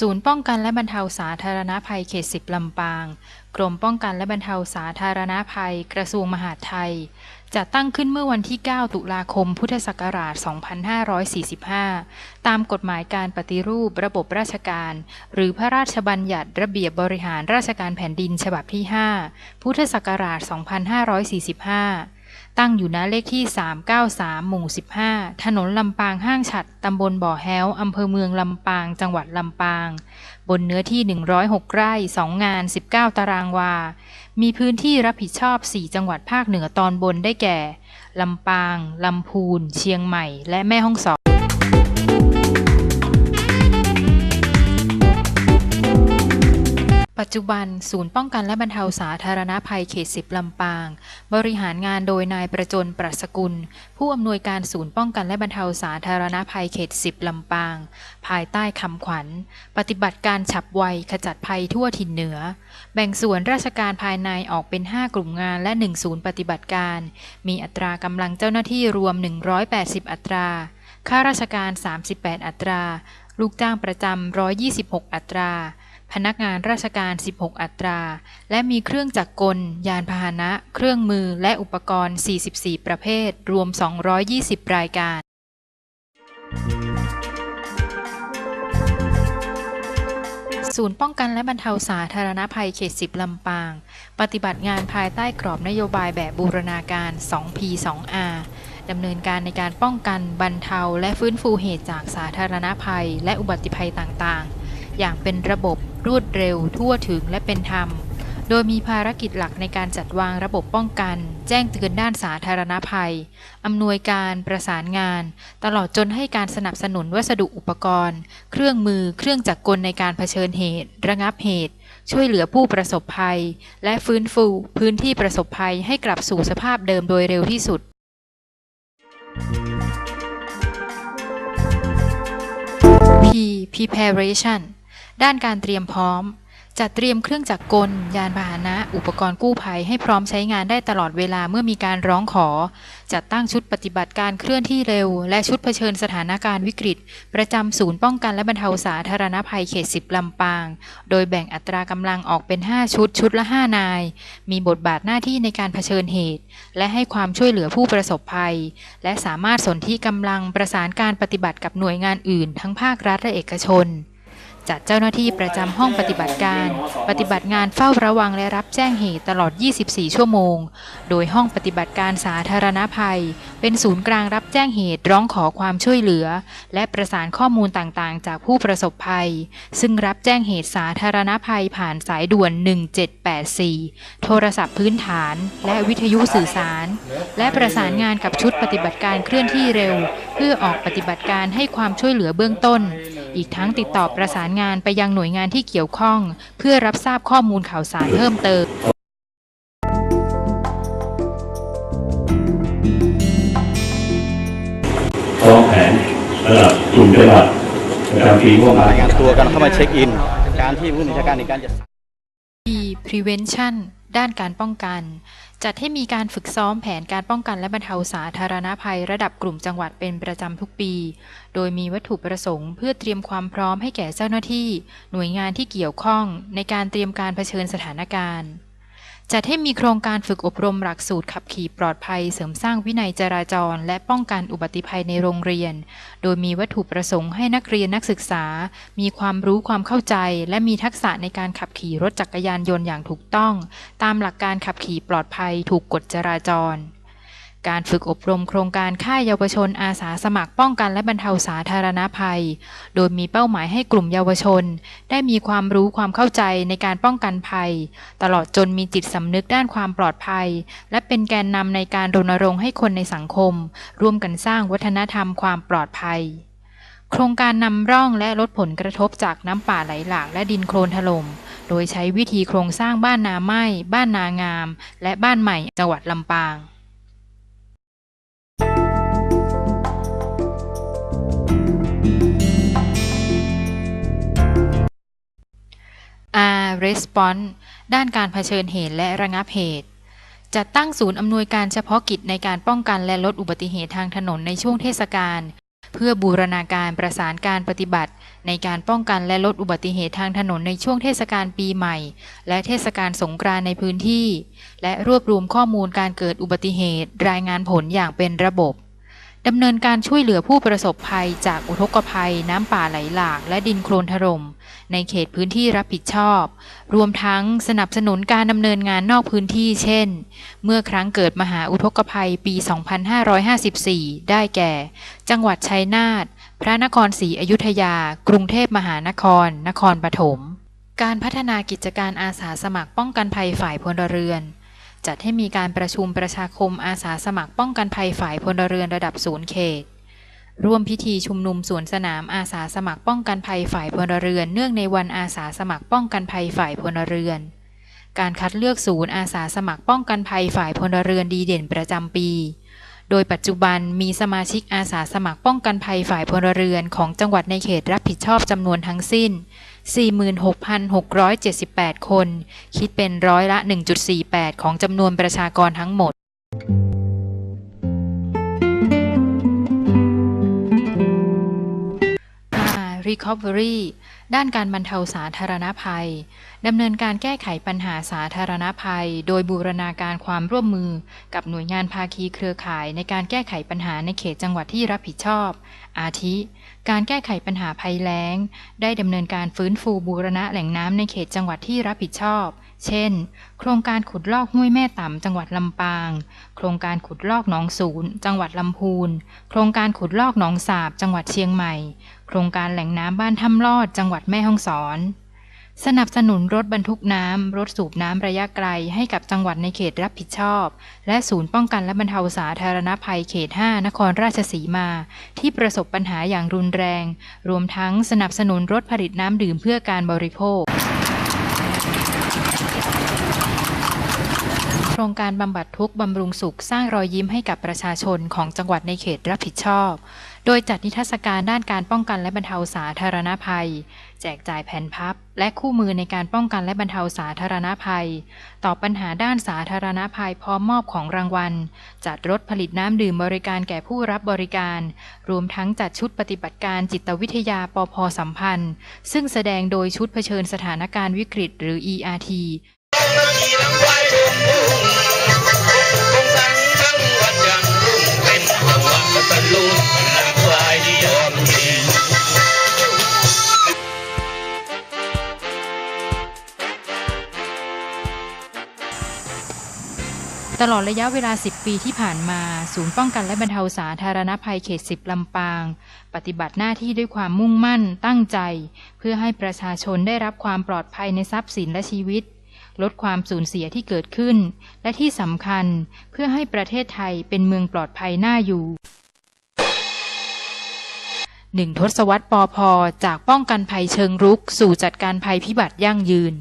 ศูนย์ป้องกันและบรรเทาสาธารณภัยเขต10ลำปาง กรมป้องกันและบรรเทาสาธารณภัย กระทรวงมหาดไทย จัดตั้งขึ้นเมื่อวันที่ 9 ตุลาคม พุทธศักราช 2545 ตามกฎหมายการปฏิรูประบบราชการ หรือพระราชบัญญัติระเบียบบริหารราชการแผ่นดินฉบับที่ 5 พุทธศักราช 2545 ตั้งอยู่ณเลขที่ 393 หมู่ 15 ถนนลำปางห้างฉัดตำบลบ่อแฮ้วอำเภอเมืองลำปาง จังหวัดลำปาง บนเนื้อที่ 106 ไร่ 2 งาน 19 ตารางวา มีพื้นที่รับผิดชอบ 4 จังหวัดภาคเหนือตอนบนได้แก่ ลำปาง ลำพูน เชียงใหม่ และแม่ฮ่องสอน ปัจจุบัน ศูนย์ป้องกันและบรรเทาสาธารณภัยเขต10ลำปาง บริหารงานโดยนายประจนปรัชกุล ผู้อำนวยการศูนย์ป้องกันและบรรเทาสาธารณภัยเขต10ลำปาง ภายใต้คำขวัญ ปฏิบัติการฉับไวขจัดภัยทั่วถิ่นเหนือ แบ่งส่วนราชการภายในออกเป็น 5 กลุ่มงานและ 1 ศูนย์ปฏิบัติการ มีอัตรากำลังเจ้าหน้าที่รวม 180 อัตราข้าราชการ 38 อัตรา ลูกจ้างประจำ126 อัตรา พนักงานราชการ 16 อัตรา และมีเครื่องจักรกล ยานพาหนะ เครื่องมือและอุปกรณ์ 44 ประเภท รวม 220 รายการ ศูนย์ป้องกันและบรรเทาสาธารณภัยเขต 10 ลำปาง ปฏิบัติงานภายใต้กรอบนโยบายแบบบูรณาการ 2P 2R ดำเนินการในการป้องกัน บรรเทา และฟื้นฟูเหตุจากสาธารณภัย และอุบัติภัยต่างๆ อย่างเป็นระบบรวดเร็ว ทั่วถึงและเป็นธรรม โดยมีภารกิจหลักในการจัดวางระบบป้องกัน แจ้งเตือนด้านสาธารณภัย อำนวยการประสานงาน ตลอดจนให้การสนับสนุนวัสดุอุปกรณ์ เครื่องมือเครื่องจักรกลในการเผชิญเหตุ ระงับเหตุช่วยเหลือผู้ประสบภัย และฟื้นฟูพื้นที่ประสบภัยให้กลับสู่สภาพเดิมโดยเร็วที่สุด P preparation ด้านการเตรียมพร้อม จัดเตรียมเครื่องจักรกล ยานพาหนะ อุปกรณ์กู้ภัยให้พร้อมใช้งานได้ตลอดเวลาเมื่อมีการร้องขอ จัดตั้งชุดปฏิบัติการเคลื่อนที่เร็ว และชุดเผชิญสถานการณ์วิกฤต ประจำศูนย์ป้องกันและบรรเทาสาธารณภัยเขต10ลำปาง โดยแบ่งอัตรากำลังออกเป็น 5 ชุด ชุดละ 5 นาย มีบทบาทหน้าที่ในการเผชิญเหตุ และให้ความช่วยเหลือผู้ประสบภัย และสามารถสนที่กำลังประสานการปฏิบัติกับหน่วยงานอื่น ทั้งภาครัฐและเอกชน จัดเจ้าหน้าที่ประจำห้องปฏิบัติการ ปฏิบัติงานเฝ้าระวังและรับแจ้งเหตุตลอด 24 ชั่วโมง โดยห้องปฏิบัติการสาธารณภัย เป็นศูนย์กลางรับแจ้งเหตุร้องขอความช่วยเหลือ และประสานข้อมูลต่างๆ จากผู้ประสบภัย ซึ่งรับแจ้งเหตุสาธารณภัยผ่านสายด่วน 1784 โทรศัพท์พื้นฐาน และวิทยุสื่อสาร และประสานงานกับชุดปฏิบัติการเคลื่อนที่เร็ว พื่อออกปฏิบัติการให้ความช่วยเหลือเบื้องต้น อีกทั้งติดต่อประสานงานไปยังหน่วยงานที่เกี่ยวข้อง เพื่อรับทราบข้อมูลข่าวสารเพิ่มเติมพร้อมแผนระดับกลุ่มจังหวัดประจำปีงบประมาณรายงานตัวกันเข้ามาเช็คอิน การที่ผู้บัญชาการในการจะ P prevention ด้านการป้องกัน จัดให้มีการฝึกซ้อมแผนการป้องกันและบรรเทาสาธารณภัยระดับกลุ่มจังหวัดเป็นประจำทุกปี โดยมีวัตถุประสงค์ เพื่อเตรียมความพร้อมให้แก่เจ้าหน้าที่ หน่วยงานที่เกี่ยวข้อง ในการเตรียมการเผชิญสถานการณ์ จัดให้มีโครงการฝึกอบรมหลักสูตรขับขี่ปลอดภัย เสริมสร้างวินัยจราจร และป้องกันอุบัติภัยในโรงเรียน โดยมีวัตถุประสงค์ให้นักเรียนนักศึกษา มีความรู้ความเข้าใจ และมีทักษะในการขับขี่รถจักรยานยนต์อย่างถูกต้อง ตามหลักการขับขี่ปลอดภัย ถูกกฎจราจร การฝึกอบรมโครงการค่ายเยาวชนอาสาสมัครป้องกันและบรรเทาสาธารณภัย โดยมีเป้าหมายให้กลุ่มเยาวชน ได้มีความรู้ความเข้าใจในการป้องกันภัย ตลอดจนมีจิตสำนึกด้านความปลอดภัย และเป็นแกนนำในการรณรงค์ให้คนในสังคม ร่วมกันสร้างวัฒนธรรมความปลอดภัยโครงการนำร่องและลดผลกระทบจากน้ำป่าไหลหลากและดินโคลนถล่ม โดยใช้วิธีโครงสร้างบ้านนาไม้ บ้านนางาม และบ้านใหม่จังหวัดลำปาง R Response ด้านการเผชิญเหตุและระงับเหตุ จัดตั้งศูนย์อำนวยการเฉพาะกิจในการป้องกันและลดอุบัติเหตุทางถนนในช่วงเทศกาลเพื่อบูรณาการประสานการปฏิบัติ ในการป้องกันและลดอุบัติเหตุทางถนนในช่วงเทศกาลปีใหม่ และเทศกาลสงกรานต์ในพื้นที่ และรวบรวมข้อมูลการเกิดอุบัติเหตุ รายงานผลอย่างเป็นระบบ ดำเนินการช่วยเหลือผู้ประสบภัยจากอุทกภัยน้ำป่าไหลหลากและดินโคลนถล่มในเขตพื้นที่รับผิดชอบ รวมทั้งสนับสนุนการดำเนินงานนอกพื้นที่เช่น เมื่อครั้งเกิดมหาอุทกภัยปี 2554 ได้แก่ จังหวัดชัยนาท พระนครศรีอยุธยา กรุงเทพมหานคร นครปฐม การพัฒนากิจการอาสาสมัครป้องกันภัยฝ่ายพลเรือน จัดให้มีการประชุมประชาคมอาสาสมัครป้องกันภัยฝ่ายพลเรือนระดับศูนย์เขต ร่วมพิธีชุมนุมสวนสนามอาสาสมัครป้องกันภัยฝ่ายพลเรือน เนื่องในวันอาสาสมัครป้องกันภัยฝ่ายพลเรือน การคัดเลือกศูนย์อาสาสมัครป้องกันภัยฝ่ายพลเรือนดีเด่นประจำปี โดยปัจจุบันมีสมาชิกอาสาสมัครป้องกันภัยฝ่ายพลเรือนของจังหวัดในเขตรับผิดชอบจำนวนทั้งสิ้น 46,678 คน คิดเป็นร้อยละ 1.48 ของจำนวนประชากรทั้งหมด Recovery ด้านการบรรเทาสาธารณภัย ดำเนินการแก้ไขปัญหาสาธารณภัย โดยบูรณาการความร่วมมือ กับหน่วยงานภาคีเครือข่ายในการแก้ไขปัญหาในเขตจังหวัดที่รับผิดชอบ อาทิ การแก้ไขปัญหาภัยแล้ง ได้ดำเนินการฟื้นฟูบูรณะแหล่งน้ำในเขตจังหวัดที่รับผิดชอบ เช่น โครงการขุดลอกห้วยแม่ต่ำจังหวัดลำปาง โครงการขุดลอกหนองศูนย์จังหวัดลำพูน โครงการขุดลอกหนองสาบจังหวัดเชียงใหม่ โครงการแหล่งน้ำบ้านถ้ำลอดจังหวัดแม่ฮ่องสอน สนับสนุนรถบรรทุกน้ำ รถสูบน้ำระยะไกลให้กับจังหวัดในเขตรับผิดชอบ และศูนย์ป้องกันและบรรเทาสาธารณภัยเขต 5 นครราชสีมา ที่ประสบปัญหาอย่างรุนแรง รวมทั้งสนับสนุนรถผลิตน้ำดื่มเพื่อการบริโภคโครงการบำบัดทุกข์บำรุงสุขสร้างรอยยิ้มให้กับประชาชนของจังหวัดในเขตรับผิดชอบ โดยจัดนิทรรศการด้านการป้องกันและบรรเทาสาธารณภัย แจกจ่ายแผ่นพับ และคู่มือในการป้องกันและบรรเทาสาธารณภัย ตอบปัญหาด้านสาธารณภัยพร้อมมอบของรางวัล จัดรถผลิตน้ำดื่มบริการแก่ผู้รับบริการ รวมทั้งจัดชุดปฏิบัติการจิตวิทยาปพสัมพันธ์ ซึ่งแสดงโดยชุดเผชิญสถานการณ์วิกฤตหรือ ERT ตะลุ ตลอดระยะเวลา 10 ปีที่ผ่านมา ศูนย์ป้องกันและบรรเทาสาธารณภัยเขต 10 ลำปาง ปฏิบัติหน้าที่ด้วยความมุ่งมั่นตั้งใจ เพื่อให้ประชาชนได้รับความปลอดภัยในทรัพย์สินและชีวิต ลดความสูญเสียที่เกิดขึ้น และที่สำคัญเพื่อให้ประเทศไทยเป็นเมืองปลอดภัยน่าอยู่ หนึ่งทศวรรษปอพจากป้องกันภัยเชิงรุก สู่จัดการภัยพิบัติยั่งยืน